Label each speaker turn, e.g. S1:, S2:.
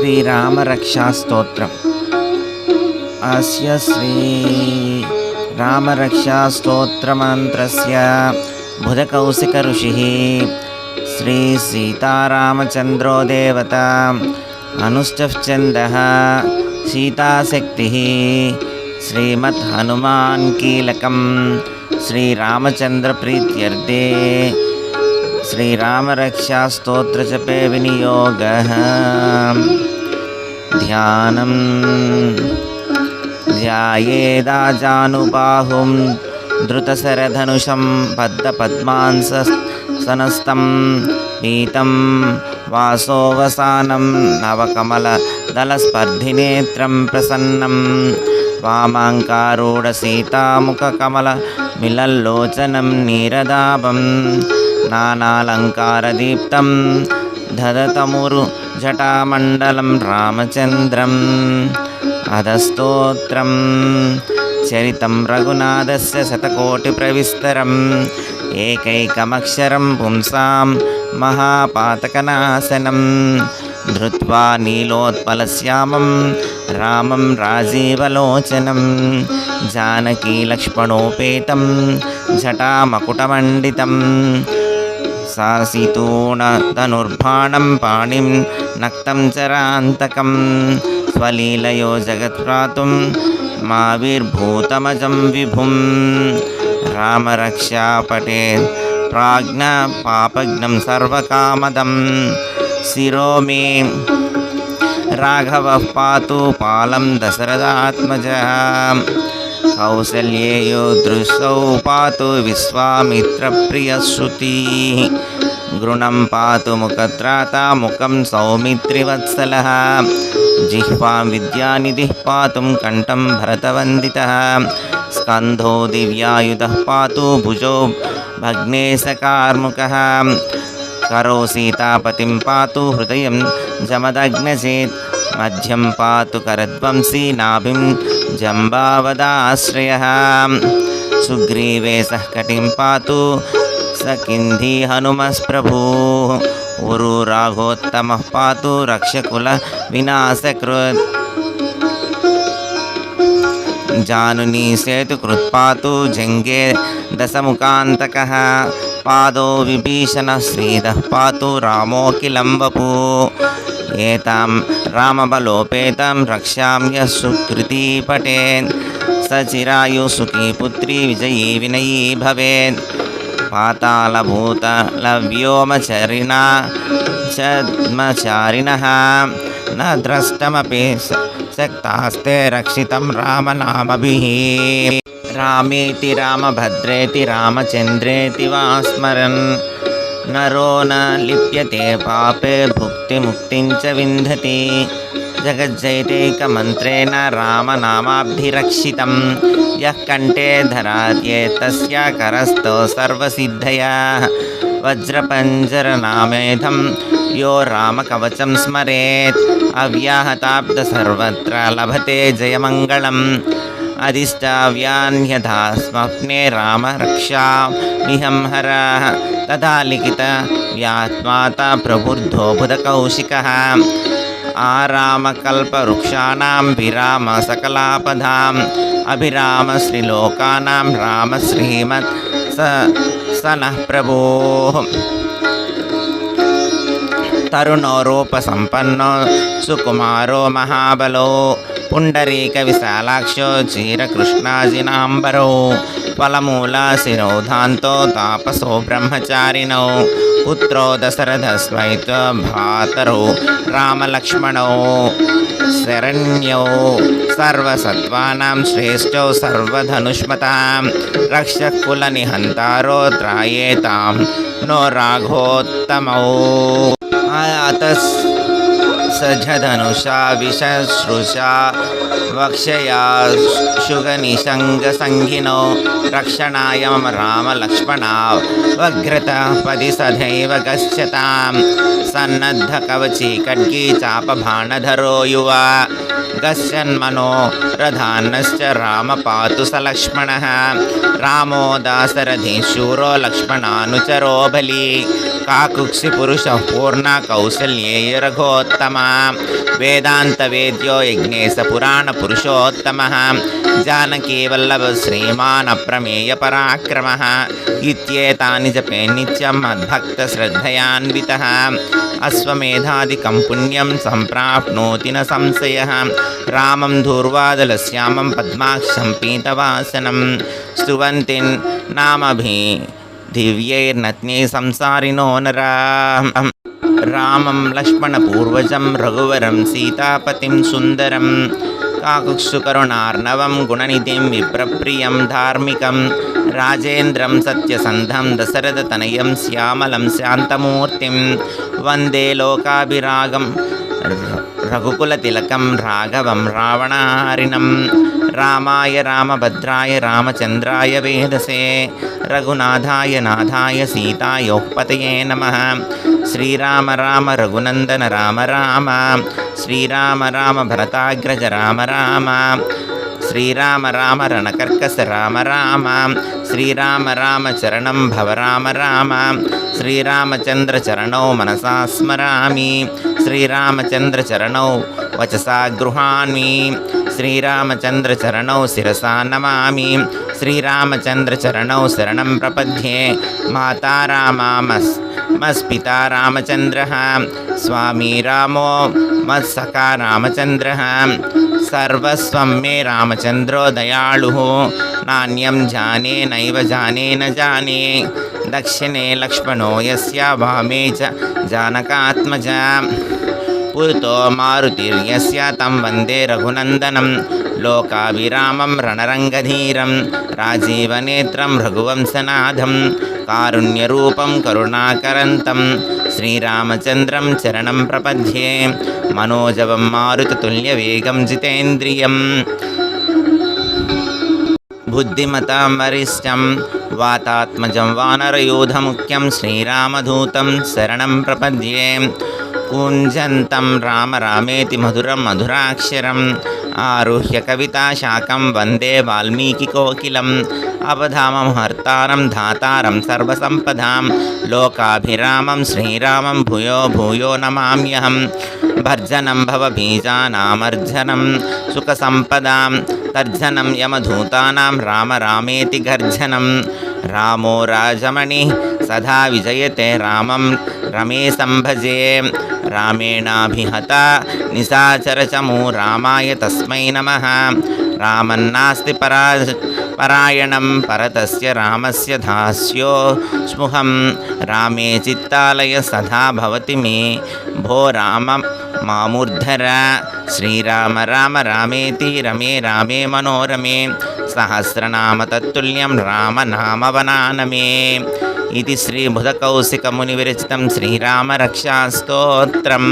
S1: श्रीरामरक्षास्तोत्रम् अस्य श्रीरामरक्षास्तोत्रमन्त्रस्य बुधकौशिकऋषिः श्रीसीतारामचन्द्रो देवता अनुश्चन्दः सीताशक्तिः श्रीमद्हनुमान् कीलकं श्रीरामचन्द्रप्रीत्यर्थे श्रीरामरक्षास्तोत्रजपे विनियोगः ध्यानं ध्यायेदाजानुबाहुं धृतशरधनुषं बद्धपद्मांसनस्तं पीतं वासोऽवसानं नवकमलदलस्पर्धिनेत्रं प्रसन्नं वामाङ्कारूढसीतामुखकमलमिलल्लोचनं नीरदाभं नानालङ्कारदीप्तं धदतमुरु जटामण्डलं रामचन्द्रम् अधस्तोत्रं चरितं रघुनाथस्य शतकोटिप्रविस्तरम् एकैकमक्षरं पुंसां महापातकनाशनं धृत्वा नीलोत्पलश्यामं रामं राजीवलोचनं जानकीलक्ष्मणोपेतं जटामकुटमण्डितं सासितूणधनुर्बाणं पाणिं नक्तं चरान्तकं स्वलीलयो जगत्प्रातुं माविर्भूतमजं विभुं रामरक्षापटे प्राज्ञपापघ्नं सर्वकामदं शिरो मे राघवः पातु पालं दशरथात्मजः కౌసల్యేయో దృశౌ పాతు విశ్వామిత్రప్రియశ్రుతి గృణం పాతు ముఖత్రాత ముఖం సౌమిత్రివత్సల జిహ్వా విద్యానిధి పాతుం కంఠం భరతవందిత. స్కంధో దివ్యాయుధ పాతు భుజో భగ్నేశకార్ముక కరో సీతాపతిం పాతు హృదయం జమదగ్నజేత్ మధ్యం పాతు కరద్వంశీ నాభిం జంబావదాశ్రయ. సుగ్రీవే సహకటిం పాతు సకింధీ హనుమస్ప్రభూ. ఉరు రాఘోత్తమ పాతు రక్షకుల వినాశకృత్. జానుని సేతుకృత్ పాతు జంగే దశముఖాంతక. పాదో విభీషణ శ్రీధ పాతు రామోకిలంబపు रामोऽखिलं वपु एतां रामबलोपेतं रक्षां यः सुकृती पठेन् स चिरायु सुखी पुत्री विजयी विनयी भवेत् पातालभूतलव्योमचरिणा चर्मचारिणः न द्रष्टमपि स- शक्तास्ते रक्षितं रामनामभिः रामेति रामभद्रेति रामचन्द्रेति वा स्मरन् नरो न लिप्यते पापे ముక్తిం చ వింధతి జగజ్జైటైకమంత్రేణ రామనామాభిరక్షితం యः కంఠే ధరార్యే తస్య కరస్థో సర్వసిద్ధయా వజ్రపంజరనామేధం యో రామకవచం స్మరేత్ అవ్యాహతాబ్ద సర్వత్ర లభతే జయమంగళం अधिष्ठाव्यान्यथा स्वप्ने रामरक्षामिहं हरः तथा लिखितव्यात्माता प्रबुद्धो बुधकौशिकः आरामकल्पवृक्षाणां विराम सकलापदाम् अभिराम श्रीलोकानां राम श्रीमत् स स नः प्रभोः तरुणोरूपसम्पन्नो सुकुमारो महाबलो पुण्डरीकविशालाक्षो क्षीरकृष्णाजिनाम्बरौ फलमूलाशिरोधान्तो तापसो ब्रह्मचारिणौ पुत्रो दशरथस्वैत भातरौ रामलक्ष्मणौ शरण्यौ सर्वसत्त्वानां श्रेष्ठौ सर्वधनुष्मतां रक्षकुलनिहन्तारो त्रायेतां नो राघोत्तमौ अतः सझधनुषा विशश्रुषा वक्षया शुगनिषङ्गसङ्गिनो रक्षणाय मम रामलक्ष्मणा वघ्रतपदि सदैव गच्छतां सन्नद्धकवची खड्गी चापबाणधरो युवा गस्यन्मनो रथान्नश्च राम पातु स लक्ष्मणः रामो दासरथि शूरो लक्ष्मणानुचरो बली काकुक्षिपुरुषः पूर्णा कौसल्ये रघोत्तमा वेदान्तवेद्यो यज्ञेशपुराणपुरुषोत्तमः जानकीवल्लभ श्रीमानप्रमेयपराक्रमः इत्येतानि जपे नित्यं मद्भक्तश्रद्धयान्वितः अश्वमेधादिकं पुण्यं सम्प्राप्नोति न संशयः रामं दूर्वादलश्यामं पद्माक्षं पीतवासनं स्तुवन्ति नामभिः दिव्यैर्नत्ने संसारिणो नरा रामं लक्ष्मणपूर्वजं रघुवरं सीतापतिं सुन्दरं काकुक्षुकरुणार्णवं गुणनिधिं विप्रप्रियं धार्मिकं राजेन्द्रं सत्यसन्धं दशरथतनयं श्यामलं शान्तमूर्तिं वन्दे लोकाभिरागं రఘుకులతిలకం రాఘవం రావణహారిణం రామాయ రామభద్రాయ రామచంద్రాయ వేదసే రఘునాథాయ నాథాయ సీతాయోపతయే నమ శ్రీరామ రామ రఘునందన రామ రామ శ్రీరామ రామ భరతాగ్రజ రామ రామ శ్రీరామ రామ రణకర్కస రామ రామ. శ్రీరామ రామ చరణం భవ రామ రామ. శ్రీరామచంద్ర చరణౌ మనసా స్మరామి. శ్రీరామచంద్ర చరణౌ వచసా గృహామి శ్రీరామచంద్ర చరణౌ శిరసా నమామి. శ్రీరామచంద్ర చరణౌ శరణం ప్రపద్యే. మాతా రామామస్ మస్పితా రామో మత్సఖా రామచంద్ర. సర్వస్వం మే రామచంద్రో దయాళు నాణ్యం జానే నైవ జానే న జానే దక్షిణే లక్ష్మణో యస్య వామే చ జానకాత్మజ పురుతో మారుతిర్యస్య తం వందే రఘునందనం లోకావిరామం రణరంగధీరం రాజీవనేత్రం రఘువంశనాథం कारुण्यरूपं करुणाकरन्तं श्रीरामचन्द्रं चरणं प्रपद्ये मनोजवं मारुततुल्यवेगं जितेन्द्रियं बुद्धिमतां वरिष्ठं वातात्मजं वानरयूधमुख्यं श्रीरामधूतं शरणं प्रपद्ये कूञ्जन्तं राम रामेति ఆరుహ్య కవితాశాఖం వందే వాల్మీకికోకిలం అవధామం హర్తారం ధాతారం సర్వసంపదాం లోకాభిరామం శ్రీరామం భూయో భూయో నమామ్యహం భర్జనం భవబీజానామర్జనం సుఖసంపదాం తర్జనం యమధూతానాం రామ రామేతి గర్జనం రామో రాజమణి సదా విజయతే రామం రమే సంభజే రామేణాభిహత నిశాచరచమో రామాయ తస్మై నమ రామన్నాస్తి పరాశ పరాయణం పరతస్య రామస్య దాస్యో స్పృహం రామే చిత్తాలయ సదా భవతి మే భో రామ మామూర్ధర శ్రీరామ రామ రామేతి రమే రామే మనోరమే సహస్రనామ తత్తుల్యం రామనామవనానమే ఇది శ్రీబుధకౌశికముని విరచితం శ్రీరామరక్షాస్తోత్రం